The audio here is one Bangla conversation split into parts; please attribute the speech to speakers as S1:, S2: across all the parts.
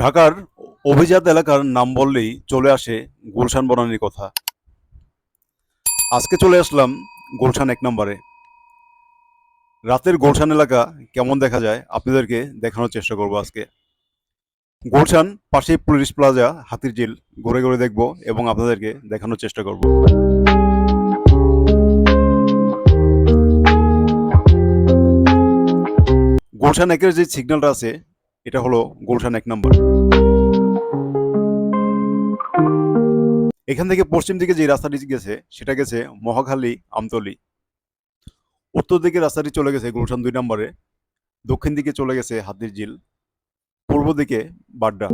S1: ঢাকার অভিজাত এলাকার নাম বললেই চলে আসে গুলশান বনানীর কথা। আজকে চলে আসলাম গুলশান এক নম্বরে। রাতের গুলশান এলাকা কেমন দেখা যায় আপনাদেরকে দেখানোর চেষ্টা করব আজকে। গুলশান পাশেই পুলিশ প্লাজা, হাতির ঝিল, ঘুরে ঘুরে দেখব এবং আপনাদেরকে দেখানোর চেষ্টা করব। গুলশান একের যে সিগন্যালটা আছে এটা হলো গুলশান এক নম্বর। এখান থেকে পশ্চিম দিকে যে রাস্তাটি গেছে, সেটা গেছে মহাখালী আমতলি। উত্তর দিকে রাস্তাটি চলে গেছে গুলশান দুই নম্বরে, দক্ষিণ দিকে চলে গেছে হাতির ঝিল, পূর্ব দিকে বাড্ডা।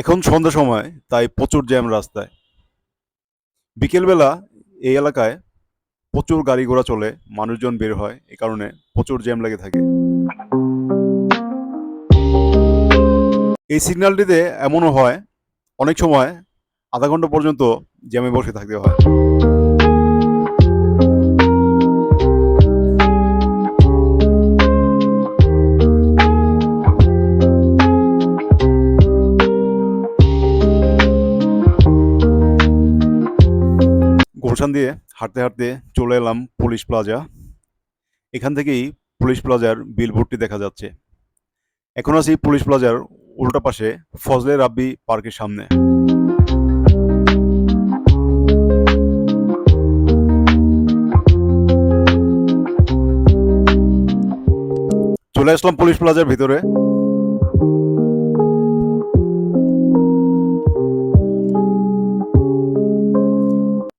S1: এখন সন্ধ্যা সময়, তাই প্রচুর জ্যাম রাস্তায়। বিকেলবেলা এই এলাকায় প্রচুর গাড়ি ঘোড়া চলে, মানুষজন বের হয়, এ কারণে প্রচুর জ্যাম লেগে থাকে। এই সিগন্যালটিতে এমনও হয়, অনেক সময় আধা ঘণ্টা পর্যন্ত জ্যামে বসে থাকতে হয়। গুলশান দিয়ে হাঁটতে হাঁটতে চলে এলাম পুলিশ প্লাজা। এখান থেকেই পুলিশ প্লাজার বিলবোর্ডটি দেখা যাচ্ছে। এখন আছি পুলিশ প্লাজার উল্টা পাশে ফজলে রাব্বি পার্কের সামনে। চলে আসলাম পুলিশ প্লাজার ভিতরে।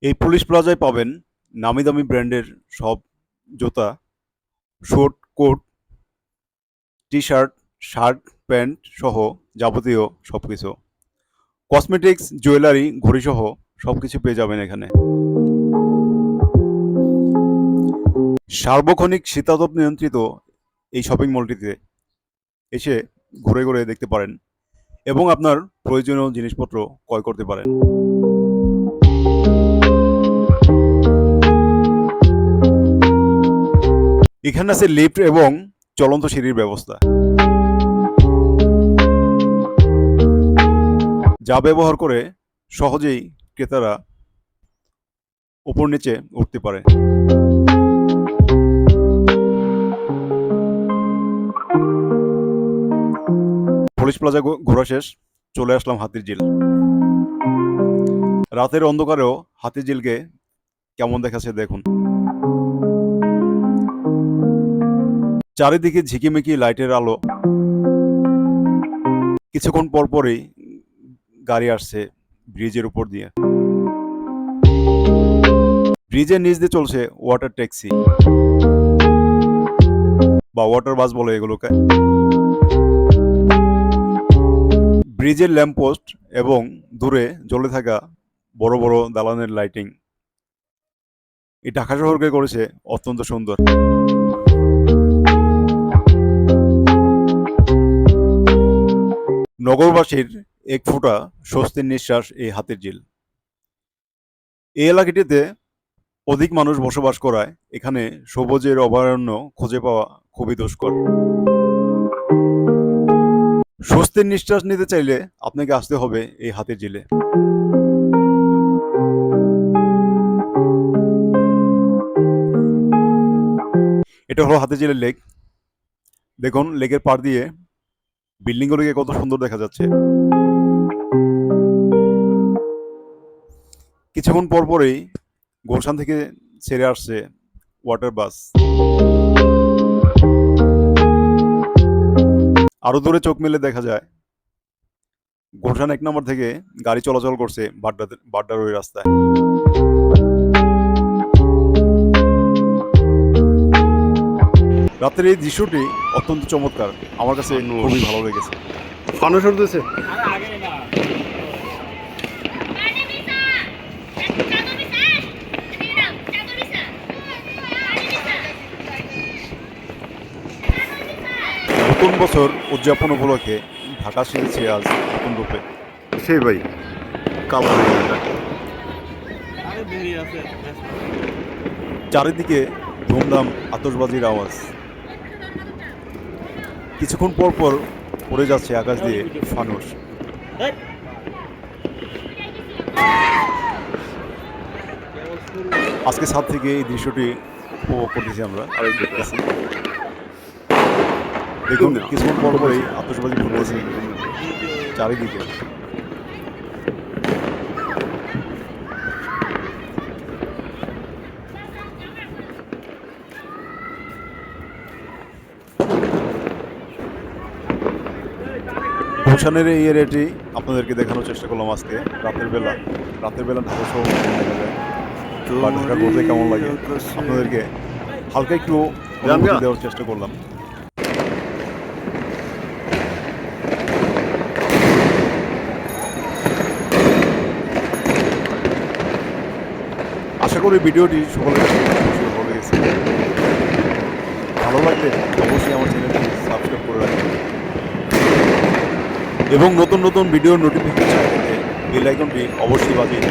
S1: এই পুলিশ প্লাজায় পাবেন নামি দামি ব্র্যান্ডের সব জুতা short coat T shirt shirt pant সহ যাবতীয় সব কিছু কসমেটিক্স, জুয়েলারি ঘড়ি সহ সব কিছু পেয়ে যাবেন এখানে। সার্বক্ষণিক শীতাতপ নিয়ন্ত্রিত এই শপিং মলটিতে এসে ঘুরে ঘুরে দেখতে পারেন এবং আপনার প্রয়োজনীয় জিনিসপত্র ক্রয় করতে পারেন। এখানে আছে লিফট এবং চলন্ত সিঁড়ির ব্যবস্থা। যা ব্যবহার করে সহজেই ক্রেতারা উপর নিচে উঠতে পারে। পুলিশ প্লাজা ঘোরা শেষ, চলে আসলাম হাতির ঝিল রাতের অন্ধকারেও হাতির ঝিলকে কেমন দেখাচ্ছে দেখুন। চারিদিকে ঝিকিমিকি লাইটের আলো। কিছুক্ষণ পর পরই গাড়ি আসছে ব্রিজের উপর দিয়ে। ব্রিজের নিচ দিয়ে চলছে ওয়াটার ট্যাক্সি বা ওয়াটার বাস বলে এগুলোকে। ব্রিজের ল্যাম্পপোস্ট এবং দূরে জ্বলে থাকা বড় বড় দালানের লাইটিং এই ঢাকা শহরকে করেছে অত্যন্ত সুন্দর। নগরবাসীর এক ফোঁটা স্বস্তির নিঃশ্বাস এই হাতের ঝিল। এই এলাকাটিতে অধিক মানুষ বসবাস করায়, এখানে সবুজের অভয়ারণ্য খুঁজে পাওয়া খুবই দুষ্কর। স্বস্তির নিঃশ্বাস নিতে চাইলে আপনাকে আসতে হবে এই হাতির ঝিলে। এটা হলো হাতির ঝিলের লেক। দেখুন, লেকের পাড় দিয়ে বিল্ডিংগুলোকে কত সুন্দর দেখা যাচ্ছে। কিছুক্ষণ পর পরেই গুলশান থেকে ছেড়ে আসছে ওয়াটার বাস আরও দূরে চোখ মেলে দেখা যায়, গুলশান এক নম্বর থেকে গাড়ি চলাচল করছে বাড্ডা বাড্ডার ওই রাস্তায়। রাতের এই দৃশ্যটি অত্যন্ত চমৎকার। আমার কাছে খুবই ভালো লেগেছে।
S2: ফানুস উঠতেছে.
S1: নতুন বছর উদযাপন উপলক্ষে ঢাকা সেরেছে আজ নতুন রূপে।
S2: সেই ভাই কালো গেছে।
S3: আরে দেরি আছে
S1: চারিদিকে ধুমধাম আতশবাজির আওয়াজ। কিছুক্ষণ পর পর পড়ে যাচ্ছে আকাশ দিয়ে ফানুস আজকে সাত থেকে এই দৃশ্যটি উপভোগ করতেছি আমরা। দেখুন, কিছুক্ষণ পর পরেই আতসবাজি ফুটেছে চারিদিকে। গুলশানের এই এরিয়াটি আপনাদেরকে দেখানোর চেষ্টা করলাম আজকে রাতের বেলা। রাতের বেলা ঢাকা শহর কেমন দেখা যায়। বা ঢাকা ঘুরতে কেমন লাগে? আপনাদেরকে হালকা একটু দেওয়ার চেষ্টা করলাম। আশা করি ভিডিওটি সকলের ভালো লাগলে অবশ্যই আমার চ্যানেলটি সাবস্ক্রাইব করে রাখবেন। এবং নতুন নতুন ভিডিও নোটিফিকেশন পেতে বেল আইকনটি অবশ্যই বাজিয়ে